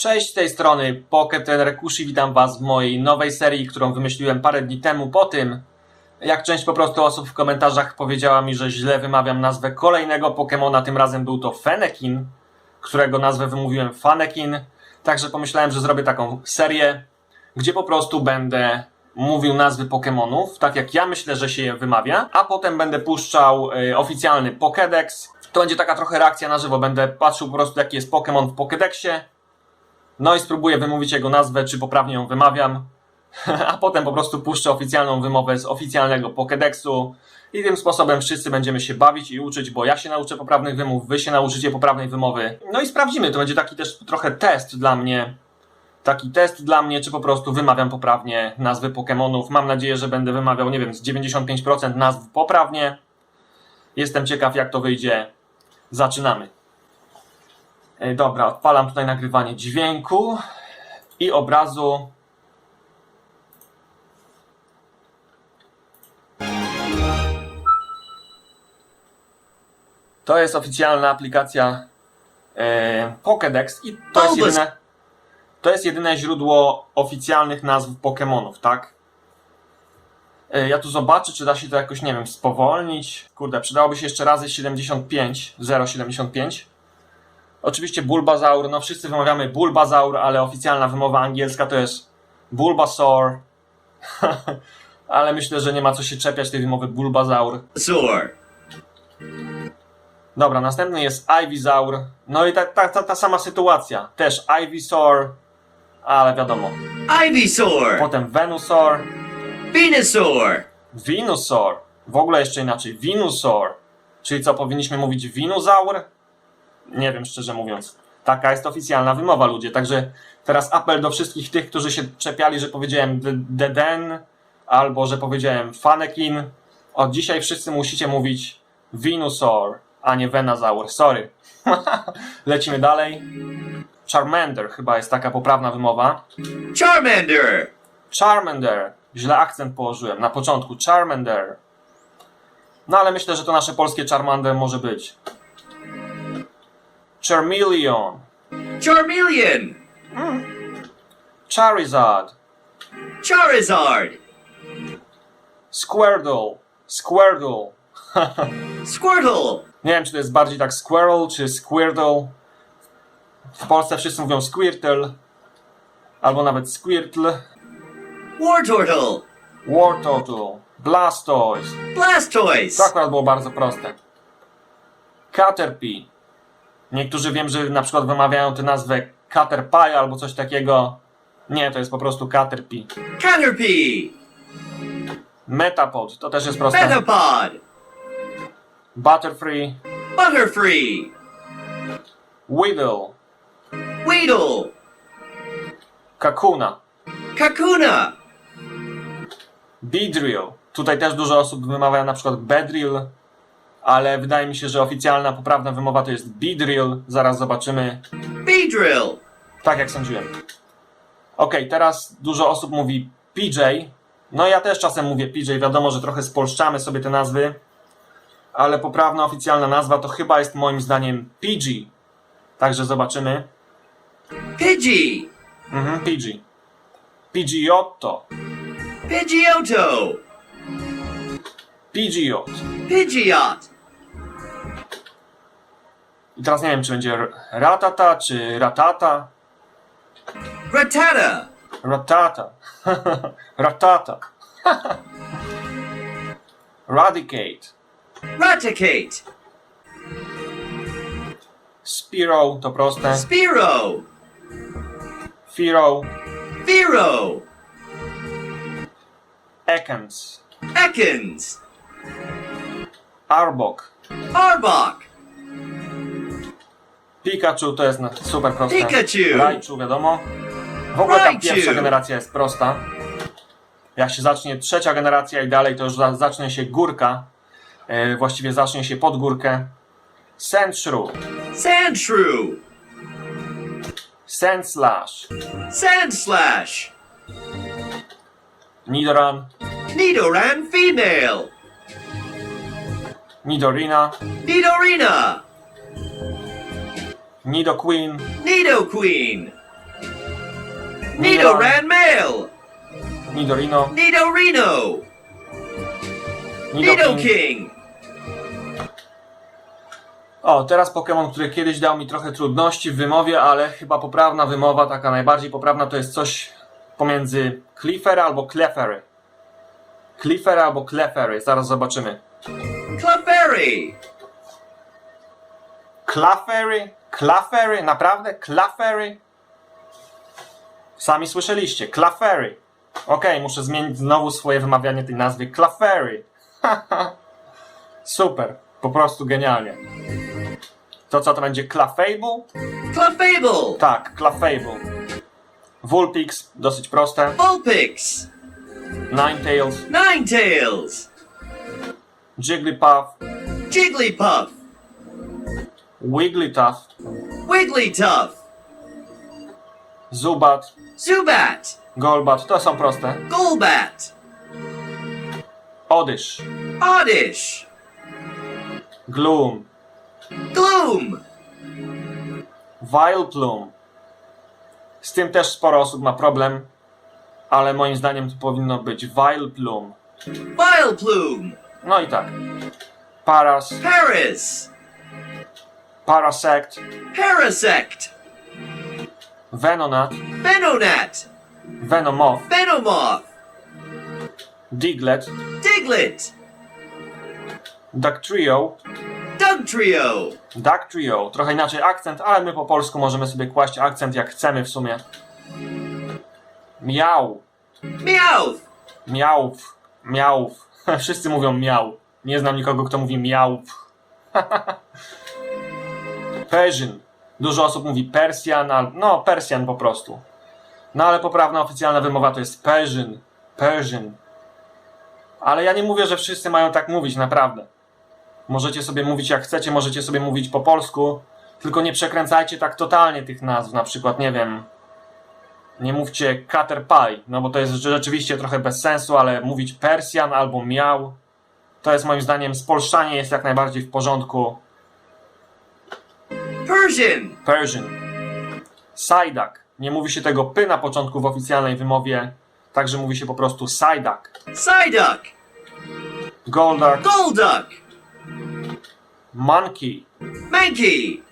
Cześć, z tej strony Pocket Rekushi, witam was w mojej nowej serii, którą wymyśliłem parę dni temu po tym, jak część po prostu osób w komentarzach powiedziała mi, że źle wymawiam nazwę kolejnego Pokemona, tym razem był to Fennekin, którego nazwę wymówiłem Fanekin, także pomyślałem, że zrobię taką serię, gdzie po prostu będę mówił nazwy Pokemonów, tak jak ja myślę, że się je wymawia, a potem będę puszczał y, oficjalny Pokédex. To będzie taka trochę reakcja na żywo, będę patrzył po prostu jaki jest Pokémon w Pokédexie, no i spróbuję wymówić jego nazwę, czy poprawnie ją wymawiam. A potem po prostu puszczę oficjalną wymowę z oficjalnego Pokédexu. I tym sposobem wszyscy będziemy się bawić i uczyć, bo ja się nauczę poprawnych wymów, wy się nauczycie poprawnej wymowy. No i sprawdzimy, to będzie taki też trochę test dla mnie. Taki test dla mnie, czy po prostu wymawiam poprawnie nazwy Pokémonów. Mam nadzieję, że będę wymawiał, nie wiem, z 95% nazw poprawnie. Jestem ciekaw, jak to wyjdzie. Zaczynamy. Ej, Dobra, odpalam tutaj nagrywanie dźwięku i obrazu. To jest oficjalna aplikacja e, Pokédex i to jest Bulbas- jedyne to jest jedyne źródło oficjalnych nazw Pokémonów, tak? E, Ja tu zobaczę, czy da się to jakoś, nie wiem, spowolnić. Kurde, przydałoby się jeszcze razy 75, 0,75. Oczywiście Bulbasaur, no wszyscy wymawiamy Bulbasaur, ale oficjalna wymowa angielska to jest Bulbasaur. ale myślę, że nie ma co się czepiać tej wymowy Bulbasaur. Sore. Dobra, następny jest Ivysaur. No i ta, ta, ta, ta sama sytuacja. Też Ivysaur, ale wiadomo. Ivysaur. Potem Venusaur, Venusaur. Venusaur. W ogóle jeszcze inaczej. Venusaur. Czyli co, powinniśmy mówić Venusaur? Nie wiem, szczerze mówiąc. Taka jest oficjalna wymowa, ludzie. Także teraz apel do wszystkich tych, którzy się czepiali, że powiedziałem Deden albo że powiedziałem Fanekin. Od dzisiaj wszyscy musicie mówić Venusaur, a nie Venusaur. Sorry. Lecimy dalej. Charmander chyba jest taka poprawna wymowa. Charmander. Charmander. Źle akcent położyłem na początku. Charmander. No ale myślę, że to nasze polskie Charmander może być. Charmeleon. Charmeleon. Charizard. Charizard. Squirtle. Squirtle. Squirtle. Nie wiem, czy to jest bardziej tak Squirrel, czy Squirtle. W Polsce wszyscy mówią Squirtle. Albo nawet Squirtle. Wartortle. Wartortle. Blastoise. Blastoise. To akurat było bardzo proste. Caterpie. Niektórzy wiem, że na przykład wymawiają tę nazwę Caterpie albo coś takiego. Nie, to jest po prostu Caterpie. Caterpie. Metapod, to też jest proste. Metapod. Butterfree. Butterfree. Weedle. Weedle. Kakuna. Kakuna. Beedrill. Tutaj też dużo osób wymawia na przykład Bedrill, ale wydaje mi się, że oficjalna, poprawna wymowa to jest Beedrill. Zaraz zobaczymy. Beedrill. Tak jak sądziłem. Ok, teraz dużo osób mówi PJ. No ja też czasem mówię PJ, wiadomo, że trochę spolszczamy sobie te nazwy, ale poprawna oficjalna nazwa to chyba jest moim zdaniem PG. Także zobaczymy. Pidgey. Mhm, PG. Pidgeotto. Pidgeotto. Pidgeot. Pidgeot. I teraz nie wiem, czy będzie Ratata, czy Ratata. Rattata. Ratata. Ratata. Radicate. Raticate. Spiro, to proste. Spiro. Firo. Vero. Ekans. Ekans. Arbok. Arbok. Pikachu to jest na- super proste. Pikachu. Raichu, wiadomo. W ogóle ta Raichu. pierwsza generacja jest prosta. Jak się zacznie trzecia generacja i dalej, to już za- zacznie się górka. E, właściwie zacznie się pod górkę. Sandshrew. Sandshrew. Sandslash. Sandslash. Nidoran. Nidoran female. Nidorina. Nidorina. Nidoqueen. Nidoqueen. Nidoran male. Nidorino. Nidorino. Nidoking. Nidoking. O, teraz Pokémon, który kiedyś dał mi trochę trudności w wymowie, ale chyba poprawna wymowa, taka najbardziej poprawna, to jest coś pomiędzy Clefairy albo Clefairy. Clefairy albo Clefairy, zaraz zobaczymy. Clefairy. Clefairy? Clefairy? Naprawdę? Clefairy? Sami słyszeliście, Clefairy. Okej, muszę zmienić znowu swoje wymawianie tej nazwy. Clefairy. Super, po prostu genialnie. To co to będzie? Clefable? Clefable. Tak, Clefable. Vulpix, dosyć proste. Vulpix. Ninetales, Ninetales. Jigglypuff, Jigglypuff. Wigglytuff, Wigglytuff. Zubat, Zubat. Golbat, to są proste. Golbat. Oddish, Oddish. Gloom, Gloom. Vileplume. Z tym też sporo osób ma problem, ale moim zdaniem to powinno być Vileplume. Vileplume. No i tak. Paras, Paris. Parasect, Parasect. Venonat, Venonat. Venomoth, Venomoth. Diglett, Diglett. Dugtrio, Dugtrio. Dugtrio. Trochę inaczej akcent, ale my po polsku możemy sobie kłaść akcent jak chcemy w sumie. Miał, Meowth. miałw, miałw. Wszyscy mówią miał. Nie znam nikogo, kto mówi miałw. Persian. Dużo osób mówi Persjan, no Persjan po prostu. No ale poprawna oficjalna wymowa to jest Persian. Persian. Ale ja nie mówię, że wszyscy mają tak mówić, naprawdę. Możecie sobie mówić jak chcecie, możecie sobie mówić po polsku, tylko nie przekręcajcie tak totalnie tych nazw, na przykład, nie wiem, nie mówcie Caterpie, no bo to jest rzeczywiście trochę bez sensu, ale mówić Persjan albo miał, to jest moim zdaniem, spolszczanie jest jak najbardziej w porządku. Persian. Persian. Sajdak. Nie mówi się tego py na początku w oficjalnej wymowie, także mówi się po prostu Sajdak. Psyduck. Goldark. Golduck. Monkey. Mankey.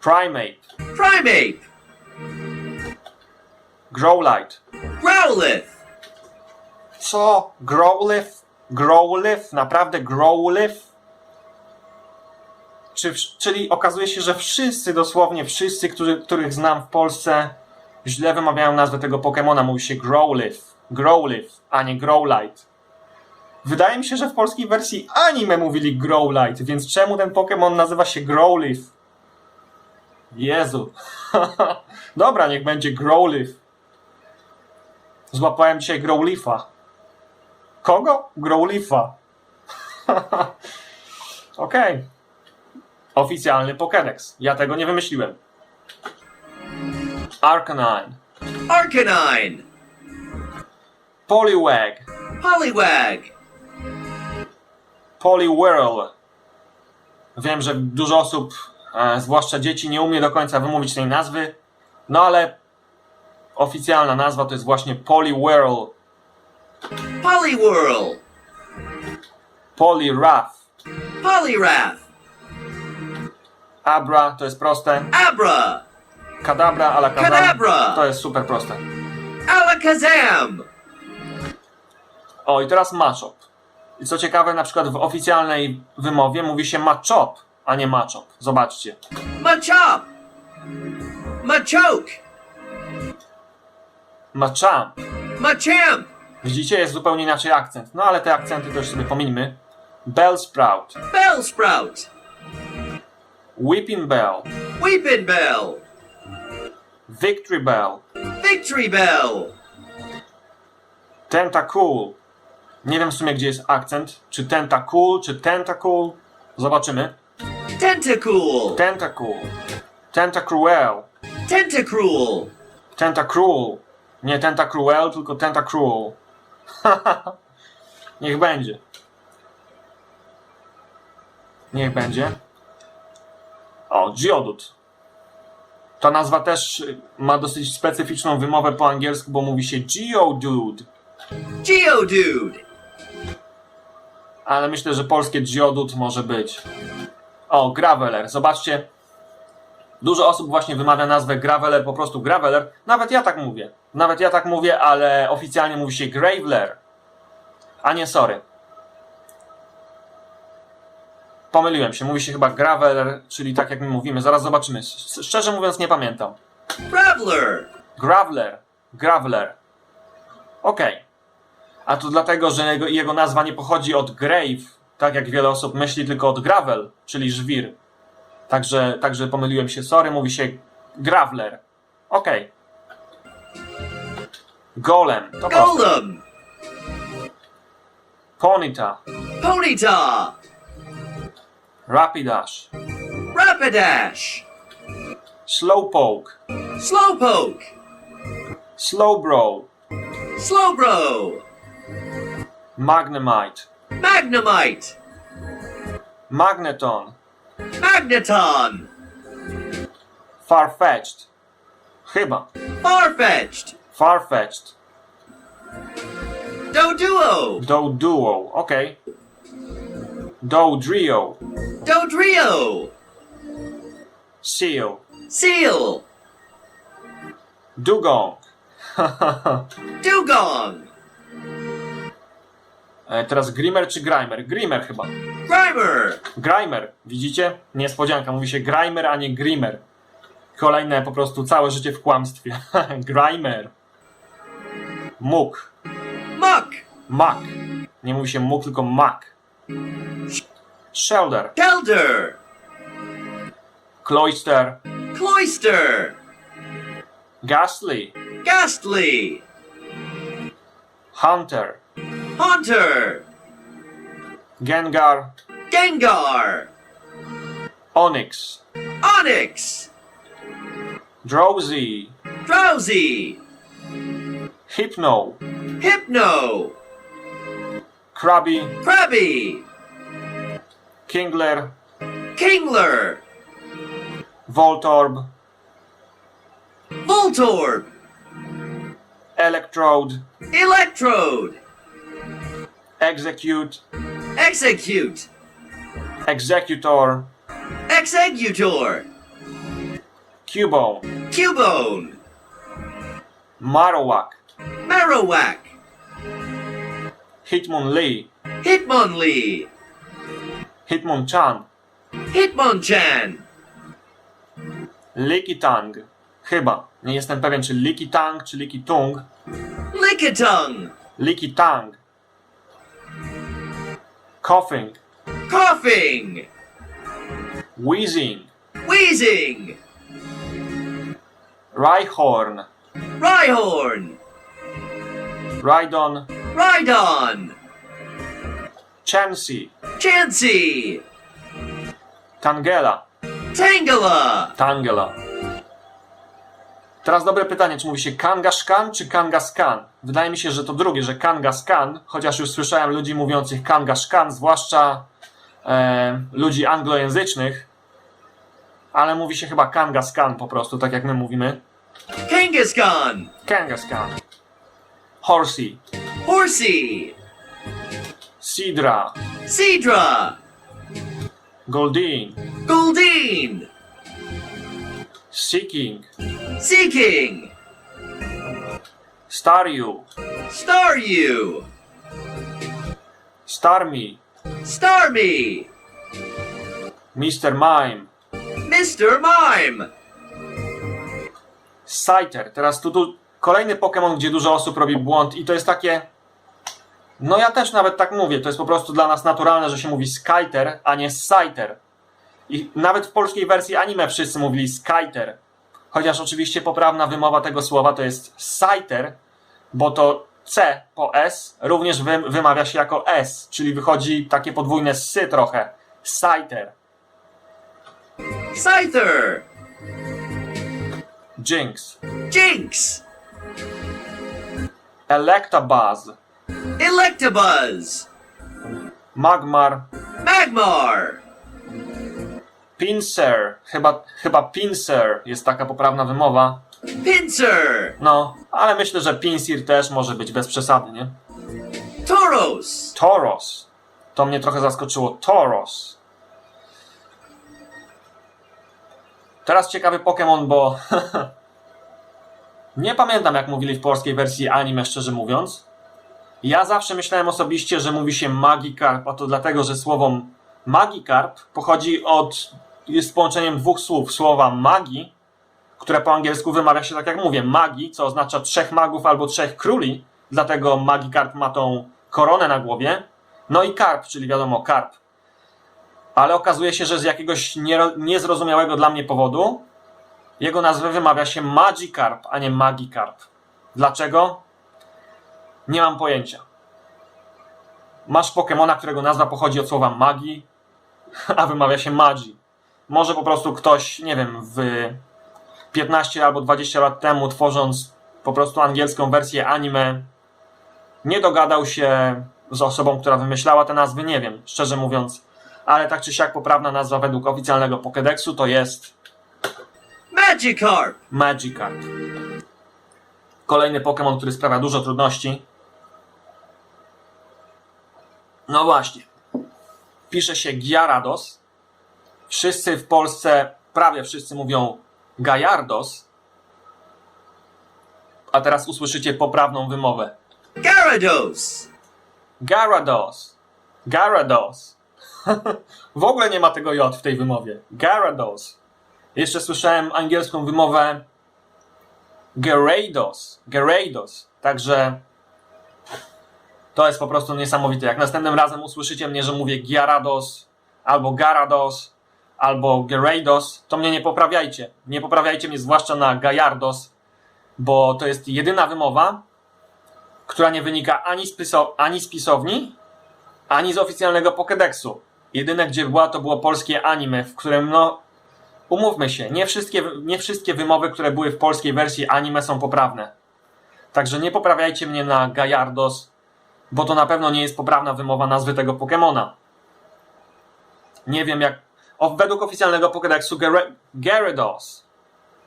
Primate. Primate. Growlite. Growlithe. Co? Growlithe? Growlithe? Naprawdę Growlithe? Czy, czyli okazuje się, że wszyscy, dosłownie wszyscy, którzy, których znam w Polsce, źle wymawiają nazwę tego Pokemona. Mówi się Growlithe. Growlithe, a nie Growlite. Wydaje mi się, że w polskiej wersji anime mówili Growlite, więc czemu ten Pokémon nazywa się Growlithe? Jezu. Dobra, niech będzie Growlithe. Złapałem dzisiaj Growlifa. Kogo? Growlifa. Okej. Oficjalny Pokédex. Ja tego nie wymyśliłem. Arcanine. Arcanine. Poliwag. Poliwag. Poliwhirl. Wiem, że dużo osób, e, zwłaszcza dzieci, nie umie do końca wymówić tej nazwy, no ale oficjalna nazwa to jest właśnie Poliwhirl. Poliwhirl. Poliwrath. Poliwrath. Abra to jest proste. Abra. Kadabra, ala Kadabra. To jest super proste. Alakazam. O, i teraz Machop. I co ciekawe, na przykład w oficjalnej wymowie mówi się Machop, a nie Machop. Zobaczcie. Machop. Machoke. Machamp. Machamp. Widzicie, jest zupełnie inaczej akcent. No ale te akcenty już sobie pomińmy. Bellsprout. Bellsprout. Weeping Bell. Weeping Bell. Victory Bell. Victory Bell. Tentacool. Nie wiem w sumie, gdzie jest akcent. Czy Tentacool, czy Tentacool. Zobaczymy. Tentacool. Tentacool. Tentacruel. Tentacruel. Tentacruel. Nie Tentacruel, tylko Tentacruel. Niech będzie. Niech będzie. O, Geodude. Ta nazwa też ma dosyć specyficzną wymowę po angielsku, bo mówi się Geodude. Geodude. ale myślę, że polskie Geodut może być. O, Graveler. Zobaczcie, dużo osób właśnie wymawia nazwę Graveler po prostu Graveler. Nawet ja tak mówię. Nawet ja tak mówię, ale oficjalnie mówi się Graveler. A nie sorry. Pomyliłem się, mówi się chyba Graveler, czyli tak jak my mówimy. Zaraz zobaczymy. Sz- Szczerze mówiąc nie pamiętam. Graveler. Graveler. Graveler. Okej. A to dlatego, że jego, jego nazwa nie pochodzi od grave, tak jak wiele osób myśli, tylko od gravel, czyli żwir. Także, także pomyliłem się. Sorry, mówi się graveler. Okej. Golem. To proste. Golem. Ponita. Ponyta. Rapidash. Rapidash. Slowpoke. Slowpoke. Slowbro. Slowbro. Magnemite. Magnemite. Magneton. Magneton. Farfetched. Chyba. Farfetched. Farfetched. Doduo. Doduo. Okej. Dodrio. Dodrio. Seal. Seal. Dugong. Dugong. E, Teraz Grimer czy Grimer? Grimer chyba. Grimer. Grimer. Widzicie? Niespodzianka. Mówi się Grimer, a nie Grimer. Kolejne po prostu całe życie w kłamstwie. Grimer. Muk. Muck. Mak. Nie mówi się muk, tylko mak. Shelter. Kelder. Cloister. Cloister. Ghastly. Ghastly. Hunter. Hunter. Gengar. Gengar. Onyx. Onyx. Drowsy. Drowsy. Hypno. Hypno. Krabby. Krabby. Kingler. Kingler. Voltorb. Voltorb. Electrode. Electrode. Execute. Execute. Executor. Executor. Cubone. Cubone. Marowak. Marowak. Hitmonlee. Hitmonlee. Hitmonchan. Hitmonchan. Likitang. Chyba. Nie jestem pewien, czy Likitang, czy Likitung. Lickitung. Likitang. Coughing. Coughing. Wheezing. Wheezing. Rhyhorn. Rhyhorn. Rhydon. Rhydon. Chansey. Chansey. Tangela. Tangela. Tangela. Teraz dobre pytanie, czy mówi się Kangaskhan czy Kangaskhan? Wydaje mi się, że to drugie, że Kangaskhan, chociaż już słyszałem ludzi mówiących Kangaskhan, zwłaszcza e, ludzi anglojęzycznych, ale mówi się chyba Kangaskhan po prostu, tak jak my mówimy. Kangaskhan. Kangaskhan. Horsey. Horsey. Sidra. Sidra. Goldine. Goldine. Seeking. Seeking. Star you. Star you. Star me. Star me. Mr. Mime. Mr. Mime. Sajter, teraz tu, tu kolejny Pokémon, gdzie dużo osób robi błąd i to jest takie... No ja też nawet tak mówię, to jest po prostu dla nas naturalne, że się mówi Skyter, a nie Scyther. I nawet w polskiej wersji anime wszyscy mówili Skyter. Chociaż oczywiście poprawna wymowa tego słowa to jest Scyther, bo to C po S również wy, wymawia się jako S, czyli wychodzi takie podwójne sy trochę. Scyther. Scyther. Jinx. Jinx. Electabuzz. Electabuzz. Magmar. Magmar. Pinsir. Chyba, chyba Pinsir jest taka poprawna wymowa. Pincer. No, ale myślę, że Pinsir też może być bez przesady, nie? Tauros. Toros. To mnie trochę zaskoczyło. Toros. Teraz ciekawy Pokémon, bo nie pamiętam jak mówili w polskiej wersji anime, szczerze mówiąc. Ja zawsze myślałem osobiście, że mówi się Magikarp, a to dlatego, że słowo Magikarp pochodzi od, jest połączeniem dwóch słów. Słowa magi, które po angielsku wymawia się tak jak mówię, magi, co oznacza trzech magów albo trzech króli, dlatego Magikarp ma tą koronę na głowie. No i karp, czyli wiadomo, karp. Ale okazuje się, że z jakiegoś niezrozumiałego dla mnie powodu jego nazwę wymawia się Magikarp, a nie Magikarp. Dlaczego? Nie mam pojęcia. Masz Pokemona, którego nazwa pochodzi od słowa magii, a wymawia się Magi. Może po prostu ktoś, nie wiem, w 15 albo 20 lat temu, tworząc po prostu angielską wersję anime, nie dogadał się z osobą, która wymyślała te nazwy, nie wiem, szczerze mówiąc. Ale tak czy siak poprawna nazwa według oficjalnego Pokédexu to jest Magikarp. Magikarp. Kolejny Pokémon, który sprawia dużo trudności. No właśnie. Pisze się Gyarados. Wszyscy w Polsce, prawie wszyscy mówią Gajardos. A teraz usłyszycie poprawną wymowę. Gyarados. Garados. Garados. w ogóle nie ma tego J w tej wymowie. Garados. Jeszcze słyszałem angielską wymowę Gerados. Gerados. Także to jest po prostu niesamowite. Jak następnym razem usłyszycie mnie, że mówię Gyarados albo Garados albo Gerados, to mnie nie poprawiajcie. Nie poprawiajcie mnie zwłaszcza na Gajardos, bo to jest jedyna wymowa, która nie wynika ani z, ani z pisowni, ani z oficjalnego Pokédexu. Jedyne, gdzie była, to było polskie anime, w którym, no, umówmy się, nie wszystkie, nie wszystkie wymowy, które były w polskiej wersji anime są poprawne. Także nie poprawiajcie mnie na Gajardos, bo to na pewno nie jest poprawna wymowa nazwy tego Pokémona. Nie wiem jak... O, według oficjalnego Pokédexu Gyarados.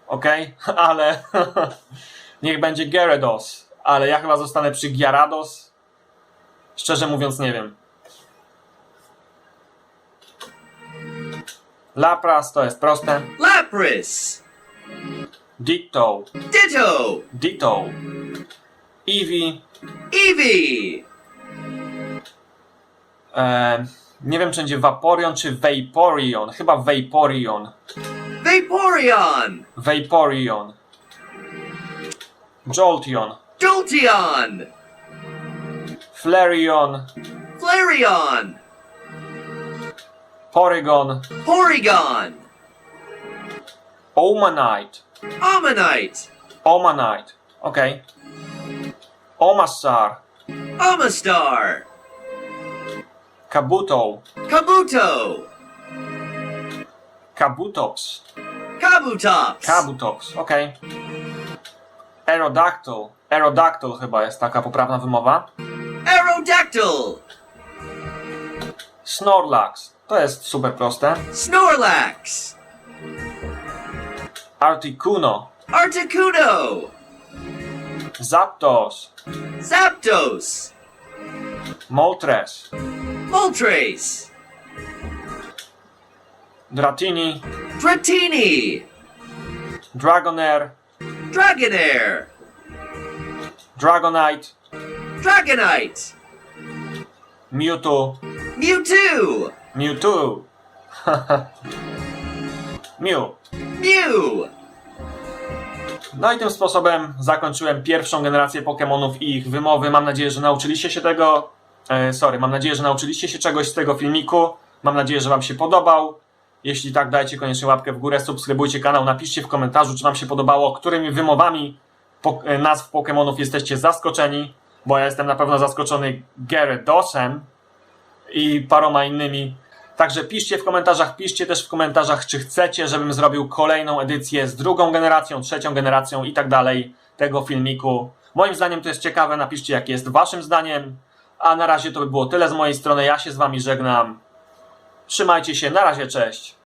Okej? Ale... niech będzie Gyarados. Ale ja chyba zostanę przy Gyarados. Szczerze mówiąc nie wiem. Lapras to jest proste. Lapras. Ditto. Ditto. Ditto. Eevee. Eevee. E, nie wiem, czy będzie Vaporeon czy Vaporeon. Chyba Vaporeon. Vaporeon. Vaporeon. Jolteon. Jolteon. Flareon. Flareon. Porygon. Porygon. Omanite. Ammonite. Omanite. Okej. Omastar. Omastar. Kabuto. Kabuto. Kabutops. Kabutops. Kabutops. Okej. Aerodactyl. Aerodactyl chyba jest taka poprawna wymowa. Aerodactyl. Snorlax. To jest super proste. Snorlax. Articuno. Articuno. Zapdos. Zapdos. Moltres. Moltres. Dratini. Dratini. Dragonair. Dragonair. Dragonite. Dragonite. Mewtwo. Mewtwo. Mewtwo. Mew. Mew. No i tym sposobem zakończyłem pierwszą generację Pokémonów i ich wymowy. Mam nadzieję, że nauczyliście się tego. E, sorry, mam nadzieję, że nauczyliście się czegoś z tego filmiku. Mam nadzieję, że Wam się podobał. Jeśli tak, dajcie koniecznie łapkę w górę, subskrybujcie kanał, napiszcie w komentarzu, czy Wam się podobało, którymi wymowami po, e, nazw Pokémonów jesteście zaskoczeni, bo ja jestem na pewno zaskoczony Gyarados-em i paroma innymi. Także piszcie w komentarzach, piszcie też w komentarzach, czy chcecie, żebym zrobił kolejną edycję z drugą generacją, trzecią generacją i tak dalej tego filmiku. Moim zdaniem to jest ciekawe, napiszcie jakie jest waszym zdaniem. A na razie to by było tyle z mojej strony, ja się z wami żegnam. Trzymajcie się, na razie, cześć.